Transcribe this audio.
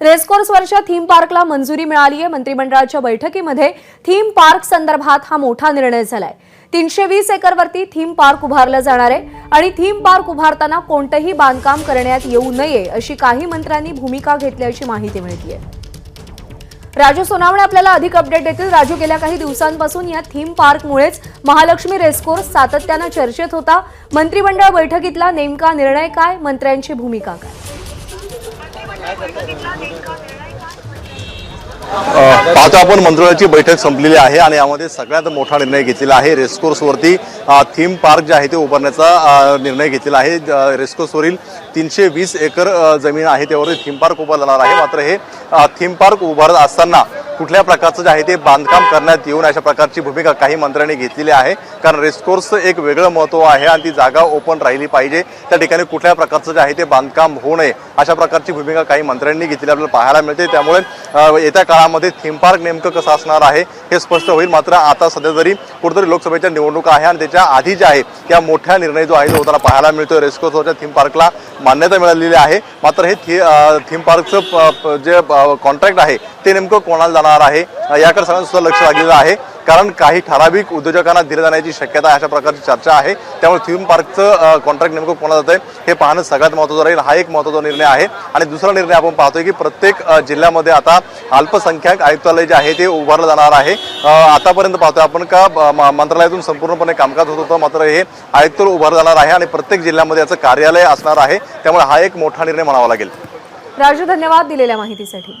रेसकोर्सवरच्या theme पार्कला मंजुरी मिळाली आहे मंत्रिमंडळाच्या बैठकीमध्ये थीम पार्क संदर्भात हा मोठा निर्णय झालाय. तीनशे वीस एकरवरती थीम पार्क उभारलं जाणार आहे आणि थीम पार्क उभारताना कोणतंही बांधकाम करण्यात येऊ नये अशी काही मंत्र्यांनी भूमिका घेतल्याची माहिती मिळतीये. राजू सोनावणे आपल्याला अधिक अपडेट देतील. राजू गेल्या काही दिवसांपासून या थीम पार्कमुळेच महालक्ष्मी रेसकोर्स सातत्यानं चर्चेत होता. मंत्रिमंडळ बैठकीतला नेमका निर्णय काय? मंत्र्यांची भूमिका काय? अ, पाहतो आपण मंत्रिमंडळाची बैठक संपलेली आहे आणि यामध्ये सगळ्यात मोठा निर्णय घेतलेला आहे. रेसकोर्सवरती थीम पार्क जे आहे ते उभारण्याचा निर्णय घेतलेला आहे. रेस्कोर्सवरील रेसकोर्सवरील तीनशे वीस एकर जमीन आहे त्यावरती थीम पार्क उभारलं जाणार आहे. मात्र हे थीम पार्क उभारत असताना कुठल्या प्रकारचं जे आहे ते बांधकाम करण्यात येऊन अशा प्रकारची भूमिका काही मंत्र्यांनी घेतलेली आहे. कारण रेस्कोर्सचं एक वेगळं महत्त्व आहे आणि ती जागा ओपन राहिली पाहिजे. त्या ठिकाणी कुठल्या प्रकारचं जे आहे ते बांधकाम होऊ नये अशा प्रकारची भूमिका काही मंत्र्यांनी घेतलेली आपल्याला पाहायला मिळते. त्यामुळे येत्या काळामध्ये थीम पार्क नेमकं कसं असणार आहे हे स्पष्ट होईल. मात्र आता सध्या तरी कुठेतरी लोकसभेच्या निवडणुका आहे आणि त्याच्या आधी जे आहे त्या मोठ्या निर्णय जो आहे तो होताना पाहायला मिळतो रेस्कोर्सच्या थीम पार्कला मान्यता मिळालेली आहे. मात्र हे थी थीम पार्कचं जे कॉन्ट्रॅक्ट आहे ते नेमकं कोणाला जाणार आहे. याकडे सगळ्यांचं सुद्धा लक्ष लागलेलं आहे. कारण काही ठराविक उद्योजकांना दिले जाण्याची शक्यता आहे अशा प्रकारची चर्चा आहे. त्यामुळे थीम पार्कचं कॉन्ट्रॅक्ट नेमकं कोणाला जात आहे हे पाहणं सगळ्यात महत्त्वाचं राहील. हा एक महत्त्वाचा निर्णय आहे. आणि दुसरा निर्णय आपण पाहतोय की प्रत्येक जिल्ह्यामध्ये आता अल्पसंख्याक आयुक्तालय जे आहे ते उभारलं जाणार आहे. आतापर्यंत पाहतोय आपण का मंत्रालयातून संपूर्णपणे कामकाज होत होतं मात्र हे आयुक्त उभारलं जाणार आहे आणि प्रत्येक जिल्ह्यामध्ये याचं कार्यालय असणार आहे. त्यामुळे हा एक मोठा निर्णय म्हणावा लागेल. राजू धन्यवाद दिलेल्या माहितीसाठी.